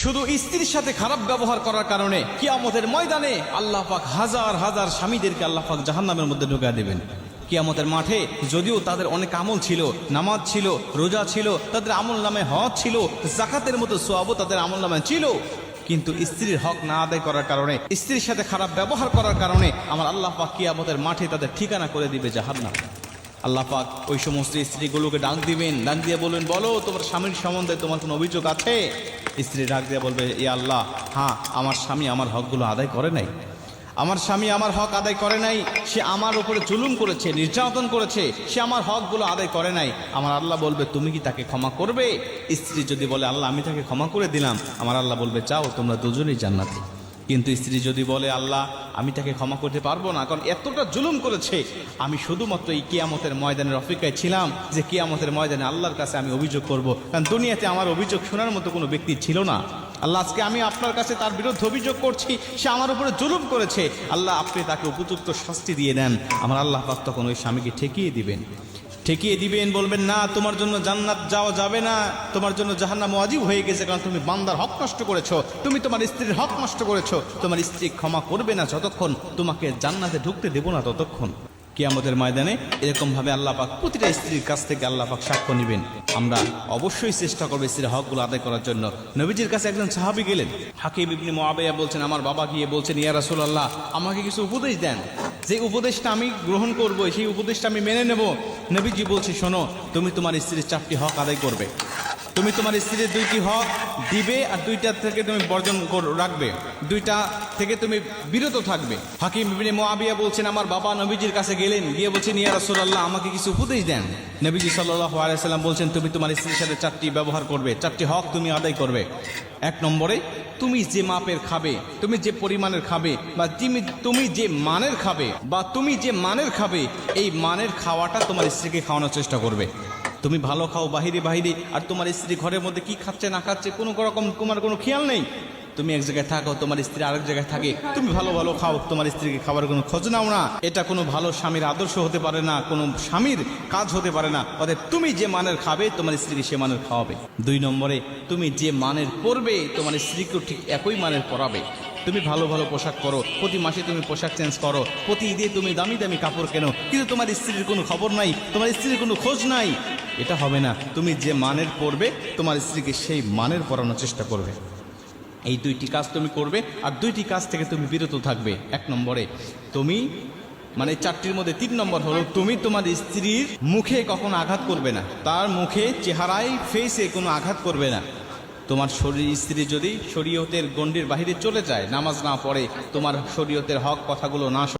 শুধু স্ত্রীর সাথে খারাপ ব্যবহার করার কারণে কিয়ামতের ময়দানে আল্লাহ পাক হাজার হাজার স্বামীদেরকে আল্লাহ পাক জাহান্নামের মধ্যে ঢুকা দেবেন। কিয়ামতের মাঠে যদিও তাদের অনেক আমল ছিল, নামাজ ছিল, রোজা ছিল, তাদের আমল নামে হজ ছিল জাকাতের মতো সোয়াবও তাদের আমল নামে ছিল, কিন্তু স্ত্রীর হক না আদায় করার কারণে, স্ত্রীর সাথে খারাপ ব্যবহার করার কারণে আমার আল্লাহ পাক কিয়ামতের মাঠে তাদের ঠিকানা করে দিবে জাহান্নাম। আল্লাহ পাক ওই সমস্ত স্ত্রীগুলোকে ডাক দিবেন, ডাক দিয়ে বলবেন, বলো, তোমার স্বামীর সম্বন্ধে তোমার কোনো অভিযোগ আছে? স্ত্রী ডাক দিয়ে বলবে, এ আল্লাহ হ্যাঁ আমার স্বামী আমার হকগুলো আদায় করে নাই। আমার স্বামী আমার হক আদায় করে নাই, সে আমার উপরে জুলুম করেছে, নির্যাতন করেছে, সে আমার হকগুলো আদায় করে নাই। আমার আল্লাহ বলবে, তুমি কি তাকে ক্ষমা করবে? স্ত্রী যদি বলে, আল্লাহ, আমি তাকে ক্ষমা করে দিলাম। আমার আল্লাহ বলবে, চাও, তোমরা দুজনেই জান্নাতি। কিন্তু স্ত্রী যদি বলে, আল্লাহ, আমি তাকে ক্ষমা করতে পারব না, কারণ এতটা জুলুম করেছে। আমি শুধুমাত্র এই কেয়ামতের ময়দানের অপেক্ষায় ছিলাম যে কেয়ামতের ময়দানে আল্লাহর কাছে আমি অভিযোগ করব। কারণ দুনিয়াতে আমার অভিযোগ শোনার মতো কোনো ব্যক্তি ছিল না। আল্লাহ, আজকে আমি আপনার কাছে তার বিরুদ্ধে অভিযোগ করছি। সে আমার উপরে জুলুম করেছে। আল্লাহ, আপনি তাকে উপযুক্ত শাস্তি দিয়ে দেন। আমার আল্লাহ পাক তখন ওই স্বামীকে ঠেকিয়ে দিবেন। ঠেকিয়ে দিবেন, বলবেন, না, তোমার জন্য জান্নাত যাওয়া যাবে না। তোমার জন্য জাহান্নাম ওয়াজিব হয়ে গেছে, কারণ তুমি বান্দার হক নষ্ট করেছ। তুমি তোমার স্ত্রীর হক নষ্ট করেছ। তোমার স্ত্রী ক্ষমা করবে না যতক্ষণ তোমাকে জান্নাতে ঢুকতে দেবো না ততক্ষণ। কিয়ামতের ময়দানে এরকম ভাবে আল্লাহ পাক প্রতিটা স্ত্রীর কাছ থেকে আল্লাহ পাক সাক্ষ্য নেবেন। আমরা অবশ্যই চেষ্টা করব স্ত্রীর হকগুলো আদায় করার জন্য। নবীজির কাছে একজন সাহাবি গেলেন। হাকিম ইবনে মোয়াবেয়া বলছেন, আমার বাবা গিয়ে বলছেন, ইয়া রাসূলুল্লাহ, আমাকে কিছু উপদেশ দেন। যে উপদেশটা আমি গ্রহণ করব, সেই উপদেশটা আমি মেনে নেব। নবীজি বলছি, শোনো, তুমি তোমার স্ত্রীর চাপটি হক আদায় করবে। তুমি তোমার স্ত্রীর দুইটি হক দিবে আর দুইটা থেকে তুমি বর্জন রাখবে। দুইটা থেকে তুমি বিরত থাকবে। হাকিম ইবনে মুআবিয়া বলছেন, আমার বাবা নবীজির কাছে গেলেন, গিয়ে বলছেন, ইয়া রাসূলুল্লাহ, আমাকে কিছু উপদেশ দেন। নবীজি সাল্লাল্লাহু আলাইহি সাল্লাম বলছেন, তুমি তোমার স্ত্রীর সাথে চারটি ব্যবহার করবে, চারটি হক তুমি আদায় করবে। এক নম্বরে, তুমি যে মাপের খাবে, তুমি যে পরিমাণের খাবে, বা তুমি তুমি যে মানের খাবে, বা তুমি যে মানের খাবে, এই মানের খাওয়াটা তোমার স্ত্রীকে খাওয়ানোর চেষ্টা করবে। তুমি ভালো খাও, বাহিরে বাহিরে। আর তোমার স্ত্রী ঘরের মধ্যে কি খাচ্ছে, না খাচ্ছে, কোনো রকম তোমার কোনো খেয়াল নেই? তুমি এক জায়গায় থাকো, তোমার স্ত্রী আরেক জায়গায় থাকে, তুমি ভালো ভালো খাও, তোমার স্ত্রীকে খাবার কোনো খোঁজ নাও না। এটা কোনো ভালো স্বামীর আদর্শ হতে পারে না, কোনো স্বামীর কাজ হতে পারে না। অতএব তুমি যে মানের খাবে, তোমার স্ত্রীকে সে মানের খাওয়াবে। দুই নম্বরে, তুমি যে মানের পরবে, তোমার স্ত্রীকেও ঠিক একই মানের পরাবে। তুমি ভালো ভালো পোশাক পরো, প্রতি মাসে তুমি পোশাক চেঞ্জ করো, প্রতি ঈদে তুমি দামি দামি কাপড় কেনো, কিন্তু তোমার স্ত্রীর কোনো খবর নাই, তোমার স্ত্রীর কোনো খোঁজ নাই। এটা হবে না, তুমি যে মানের পরবে, তোমার স্ত্রীকে সেই মানের পরানোর চেষ্টা করবে। এই দুইটি কাজ তুমি করবে আর দুইটি কাজ থেকে তুমি বিরত থাকবে। এক নম্বরে তুমি মানে চারটির মধ্যে তিন নম্বর হলো তুমি তোমার স্ত্রীর মুখে কখনো আঘাত করবে না। তার মুখে চেহারায় ফেসে কোনো আঘাত করবে না। তোমার শরীর স্ত্রী যদি শরীয়তের গণ্ডির বাহিরে চলে যায়, নামাজ না পড়ে, তোমার শরীয়তের হক কথাগুলো না